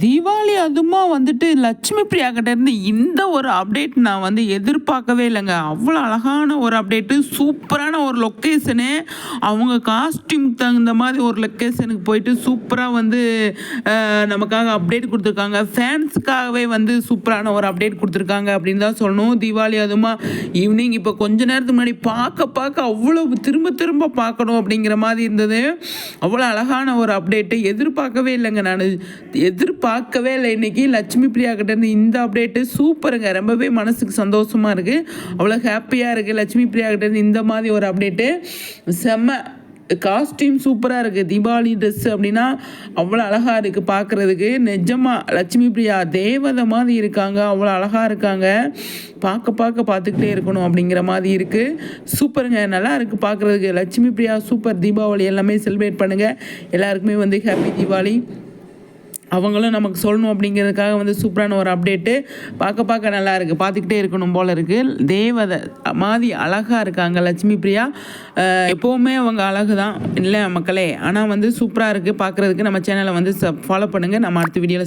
தீபாவளி அதுமா வந்துட்டு லட்சுமி பிரியா கிட்ட இருந்து இந்த ஒரு அப்டேட் நான் வந்து எதிர்பார்க்கவே இல்லைங்க. அவ்வளோ அழகான ஒரு அப்டேட்டு சூப்பரான ஒரு லொக்கேஷனு அவங்க காஸ்டியூம்க்கு தகுந்த மாதிரி ஒரு லொக்கேஷனுக்கு போயிட்டு சூப்பராக வந்து நமக்காக அப்டேட் கொடுத்துருக்காங்க. ஃபேன்ஸுக்காகவே வந்து சூப்பரான ஒரு அப்டேட் கொடுத்துருக்காங்க அப்படின்னு தான் சொல்லணும். தீபாவளி அதுமா ஈவினிங் இப்போ கொஞ்ச நேரத்துக்கு முன்னாடி பார்க்க பார்க்க அவ்வளோ திரும்ப திரும்ப பார்க்கணும் அப்படிங்கிற மாதிரி இருந்தது. அவ்வளோ அழகான ஒரு அப்டேட்டு எதிர்பார்க்கவே இல்லைங்க நான். எதிர்பார்க்கவே இல்லை இன்னைக்கு. லட்சுமி பிரியா கிட்டேருந்து இந்த அப்டேட்டு சூப்பருங்க ரொம்பவே மனசுக்கு சந்தோஷமாக இருக்குது அவ்வளோ ஹாப்பியாக இருக்குது லட்சுமி பிரியா கிட்டேருந்து இந்த மாதிரி ஒரு அப்டேட் அப்டேட்டு செம்ம காஸ்டியூம் சூப்பராக இருக்குது தீபாவளி ட்ரெஸ் அப்படின்னா அவ்வளோ அழகாக இருக்குது பார்க்குறதுக்கு நிஜமாக லட்சுமி பிரியா தேவதை மாதிரி இருக்காங்க. அவ்வளோ அழகாக இருக்காங்க. பார்க்க பார்க்க பார்த்துக்கிட்டே இருக்கணும் அப்படிங்கிற மாதிரி இருக்குது சூப்பருங்க. நல்லா இருக்குது பார்க்குறதுக்கு லட்சுமி பிரியா சூப்பர் தீபாவளி எல்லாமே செலிப்ரேட் பண்ணுங்கள் எல்லாருக்குமே வந்து ஹாப்பி தீபாவளி. அவங்களும் நமக்கு சொல்லணும் அப்படிங்கிறதுக்காக வந்து சூப்பரான ஒரு அப்டேட்டு பார்க்க பார்க்க நல்லா இருக்குது பார்த்துக்கிட்டே இருக்கணும் போல் இருக்குது தேவதை மாதிரி அழகாக இருக்காங்க லட்சுமி பிரியா. எப்போவுமே அவங்க அழகு தான் இல்லை மக்களே. ஆனால் வந்து சூப்பராக இருக்குது பார்க்குறதுக்கு நம்ம சேனலை வந்து ஃபாலோ பண்ணுங்கள் நம்ம அடுத்த வீடியோவில்